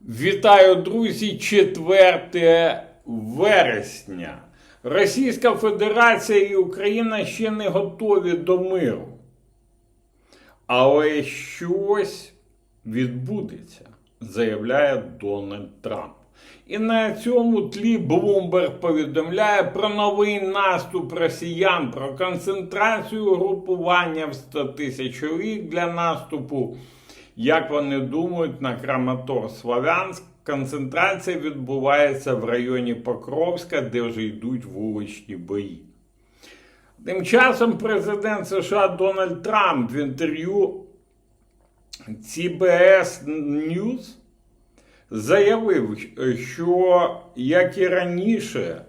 Вітаю, друзі! 4 вересня. Російська Федерація і Україна ще не готові до миру. Але щось відбудеться, заявляє Дональд Трамп. І на цьому тлі Блумберг повідомляє про новий наступ росіян, про концентрацію групування в 100 тисяч для наступу. Як вони думають, на Краматор Славянськ концентрація відбувається в районі Покровська, де вже йдуть вуличні бої. Тим часом президент США Дональд Трамп в інтерв'ю CBS News заявив, що, як і раніше,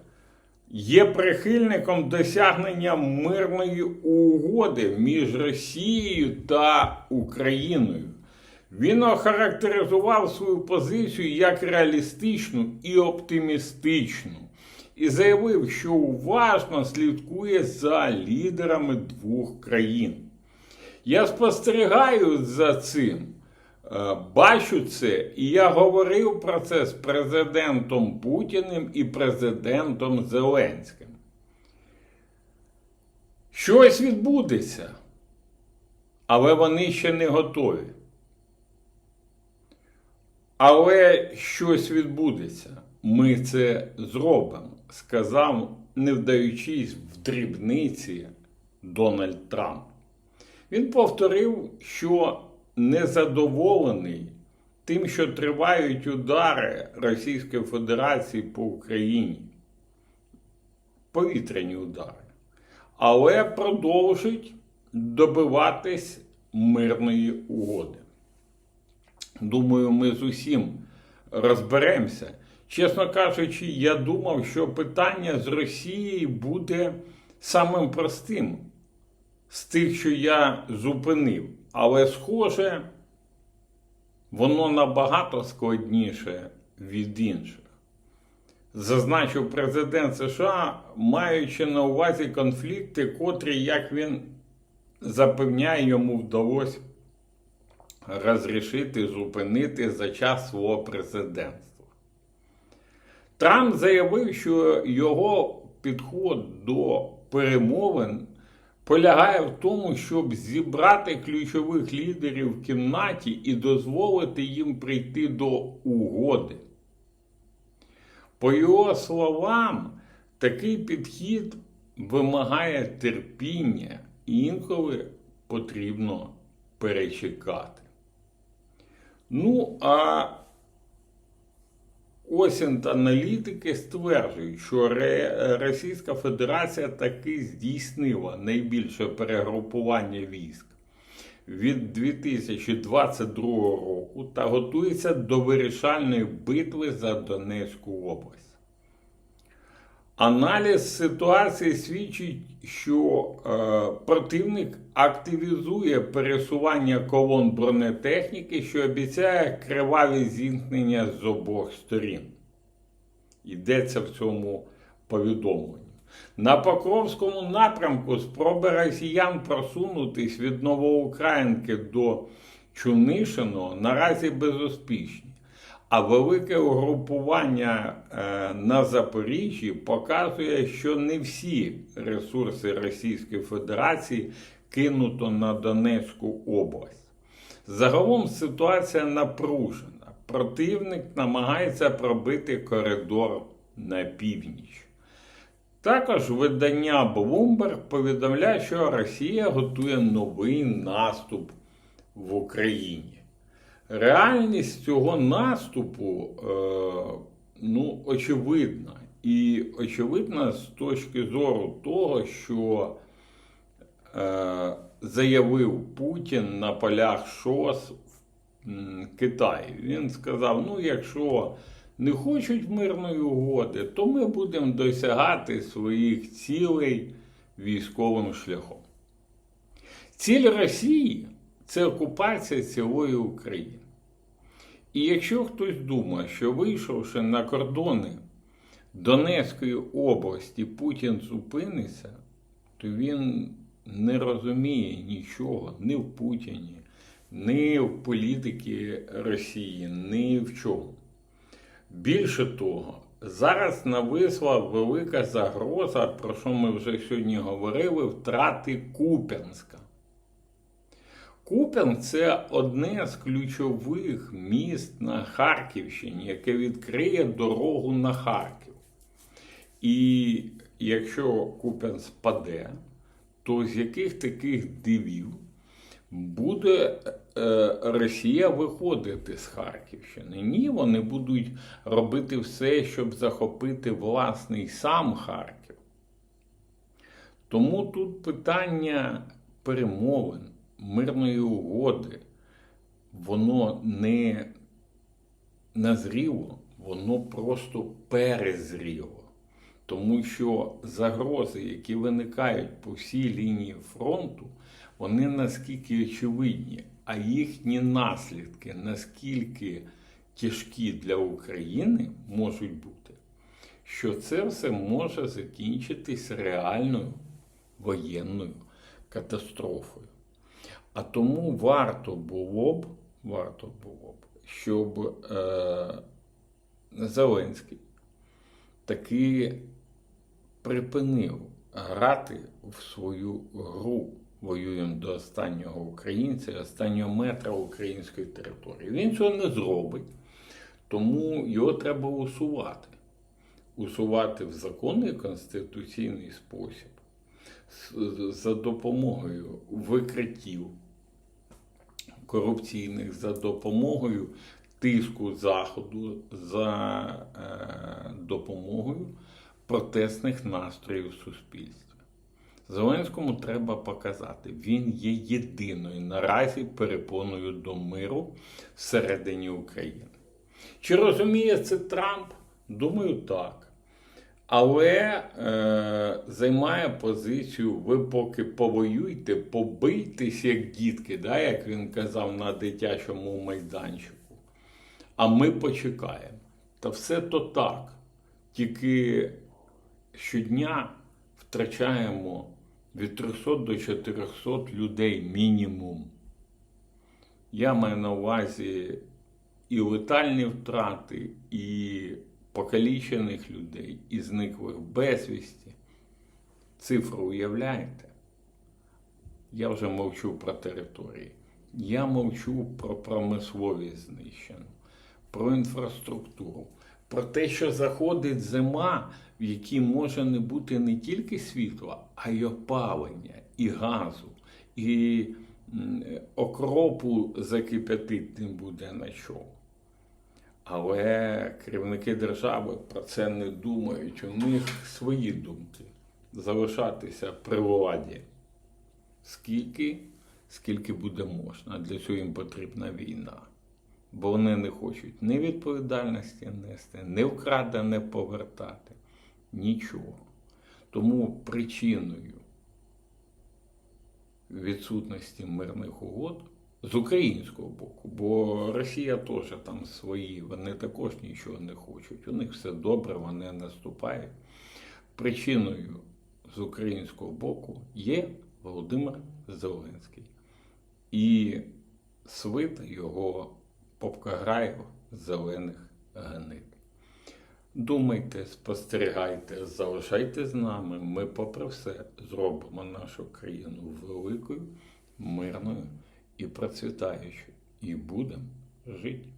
є прихильником досягнення мирної угоди між Росією та Україною. Він охарактеризував свою позицію як реалістичну і оптимістичну і заявив, що уважно слідкує за лідерами двох країн. Я спостерігаю за цим, е, бачу це, і я говорив про це з президентом Путіним і президентом Зеленським. Щось відбудеться, але вони ще не готові. Але щось відбудеться. Ми це зробимо, сказав, не вдаючись в дрібниці Дональд Трамп. Він повторив, що незадоволений тим, що тривають удари Російської Федерації по Україні, повітряні удари, але продовжить добиватись мирної угоди. Думаю, ми з усім розберемося. Чесно кажучи, я думав, що питання з Росією буде самим простим з тих, що я зупинив. Але, схоже, воно набагато складніше від інших. Зазначив президент США, маючи на увазі конфлікти, котрі, як він запевняє, йому вдалося розрішити зупинити за час свого президентства. Трамп заявив, що його підход до перемовин полягає в тому, щоб зібрати ключових лідерів в кімнаті і дозволити їм прийти до угоди. По його словам, такий підхід вимагає терпіння інколи потрібно перечекати. Ну, а осінь аналітики стверджують, що Російська Федерація таки здійснила найбільше перегрупування військ від 2022 року та готується до вирішальної битви за Донецьку область. Аналіз ситуації свідчить, що е, противник активізує пересування колон бронетехніки, що обіцяє криваві зіткнення з обох сторін. Йдеться в цьому повідомленні. На Покровському напрямку спроби росіян просунутись від Новоукраїнки до Чунишиного наразі безуспішні. А велике угрупування е, на Запоріжжі показує, що не всі ресурси Російської Федерації кинуто на Донецьку область. Загалом ситуація напружена. Противник намагається пробити коридор на північ. Також видання Bloomberg повідомляє, що Росія готує новий наступ в Україні. Реальність цього наступу е, ну, очевидна. І очевидна з точки зору того, що е, заявив Путін на полях ШОС в Китаї. Він сказав: ну, якщо не хочуть мирної угоди, то ми будемо досягати своїх цілей військовим шляхом. Ціль Росії це окупація цілої України. І якщо хтось думає, що вийшовши на кордони Донецької області, Путін зупиниться, то він не розуміє нічого ні в Путіні, ні в політики Росії, ні в чому. Більше того, зараз нависла велика загроза, про що ми вже сьогодні говорили, втрати Куп'янська. Куп'ян це одне з ключових міст на Харківщині, яке відкриє дорогу на Харків. І якщо Куп'ян спаде, то з яких таких дивів буде е, Росія виходити з Харківщини? Ні, вони будуть робити все, щоб захопити власний сам Харків. Тому тут питання перемовин, мирної угоди, воно не назріло, воно просто перезріло. Тому що загрози, які виникають по всій лінії фронту, вони наскільки очевидні, а їхні наслідки наскільки тяжкі для України можуть бути, що це все може закінчитись реальною воєнною катастрофою. А тому варто було б, варто було б, щоб е, Зеленський таки припинив грати в свою гру. Воюємо до останнього українця, останнього метра української території. Він цього не зробить, тому його треба усувати. Усувати в законний конституційний спосіб за допомогою викриттів корупційних, за допомогою тиску Заходу, за е, допомогою протестних настроїв в суспільстві. Зеленському треба показати, він є єдиною наразі перепоною до миру всередині України. Чи розуміє це Трамп? Думаю, так. Але е, займає позицію, ви поки повоюйте, побийтесь як дітки, да, як він казав на дитячому майданчику. А ми почекаємо. Та все то так. Тільки щодня втрачаємо від 300 до 400 людей мінімум. Я маю на увазі і летальні втрати, і покалічених людей, і зниклих безвісті. Цифру уявляєте? Я вже мовчу про території. Я мовчу про промисловість знищену, про інфраструктуру, про те, що заходить зима, в якій може не бути не тільки світла, а й опалення, і газу, і окропу закип'ятити не буде на чому. Але керівники держави про це не думають. У них свої думки залишатися при владі. Скільки, скільки буде можна. Для цього їм потрібна війна. Бо вони не хочуть ні відповідальності нести, ні вкрадене повертати. Нічого. Тому причиною відсутності мирних угод з українського боку, бо Росія теж там свої, вони також нічого не хочуть. У них все добре, вони наступають. Причиною з українського боку є Володимир Зеленський. І свита його попкаграїв зелених гнид. Думайте, спостерігайте, залишайте з нами. Ми, попри все, зробимо нашу країну великою, мирною і процвітаючою. І будемо жити.